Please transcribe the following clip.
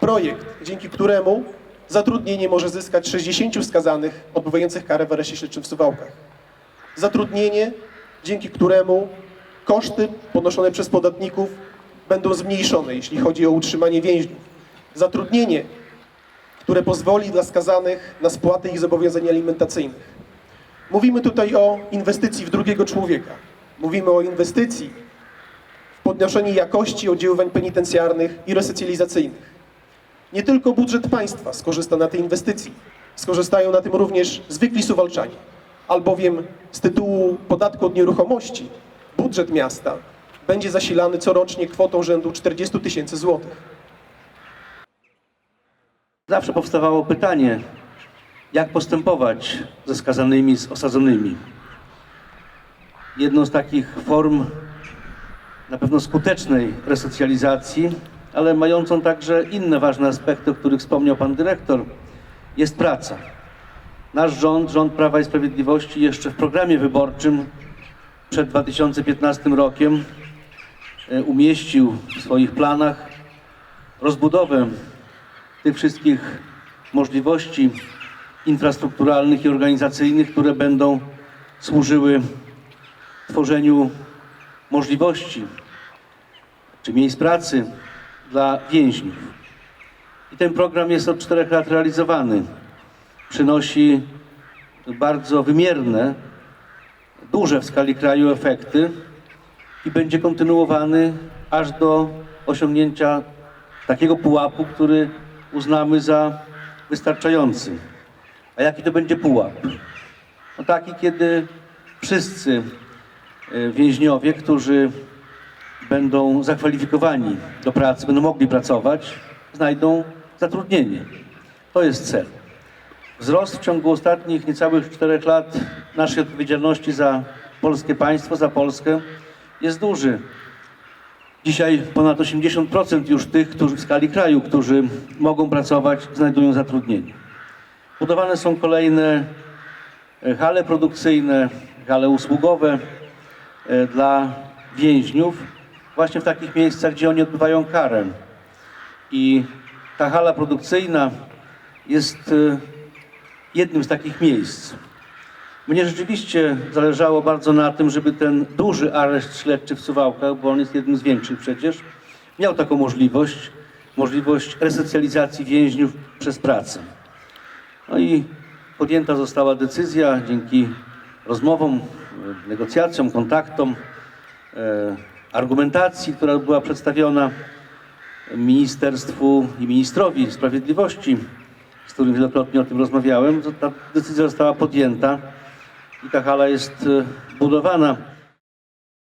Projekt, dzięki któremu zatrudnienie może zyskać 60 skazanych odbywających karę w areszcie śledczym w Suwałkach. Zatrudnienie, dzięki któremu koszty ponoszone przez podatników będą zmniejszone, jeśli chodzi o utrzymanie więźniów. Zatrudnienie, które pozwoli dla skazanych na spłatę ich zobowiązań alimentacyjnych. Mówimy tutaj o inwestycji w drugiego człowieka. Mówimy o inwestycji podnoszenie jakości oddziaływań penitencjarnych i resocjalizacyjnych. Nie tylko budżet państwa skorzysta na tej inwestycji, skorzystają na tym również zwykli suwalczanie, albowiem z tytułu podatku od nieruchomości budżet miasta będzie zasilany corocznie kwotą rzędu 40 tysięcy złotych. Zawsze powstawało pytanie, jak postępować ze skazanymi, z osadzonymi. Jedną z takich form na pewno skutecznej resocjalizacji, ale mającą także inne ważne aspekty, o których wspomniał pan dyrektor, jest praca. Nasz rząd, rząd Prawa i Sprawiedliwości jeszcze w programie wyborczym przed 2015 rokiem e, umieścił w swoich planach rozbudowę tych wszystkich możliwości infrastrukturalnych i organizacyjnych, które będą służyły tworzeniu możliwości czy miejsc pracy dla więźniów. I ten program jest od czterech lat realizowany. Przynosi bardzo wymierne, duże w skali kraju efekty i będzie kontynuowany aż do osiągnięcia takiego pułapu, który uznamy za wystarczający. A jaki to będzie pułap? No taki, kiedy wszyscy więźniowie, którzy będą zakwalifikowani do pracy, będą mogli pracować, znajdą zatrudnienie. To jest cel. Wzrost w ciągu ostatnich niecałych czterech lat naszej odpowiedzialności za polskie państwo, za Polskę jest duży. Dzisiaj ponad 80% już tych, którzy w skali kraju, którzy mogą pracować, znajdują zatrudnienie. Budowane są kolejne e, hale produkcyjne, hale usługowe e, dla więźniów, właśnie w takich miejscach, gdzie oni odbywają karę. I ta hala produkcyjna jest e, jednym z takich miejsc. Mnie rzeczywiście zależało bardzo na tym, żeby ten duży areszt śledczy w Suwałkach, bo on jest jednym z większych przecież, miał taką możliwość, możliwość resocjalizacji więźniów przez pracę. No i podjęta została decyzja dzięki rozmowom, e, negocjacjom, kontaktom, e, argumentacji, która była przedstawiona ministerstwu i ministrowi sprawiedliwości, z którym wielokrotnie o tym rozmawiałem, ta decyzja została podjęta i ta hala jest e, budowana.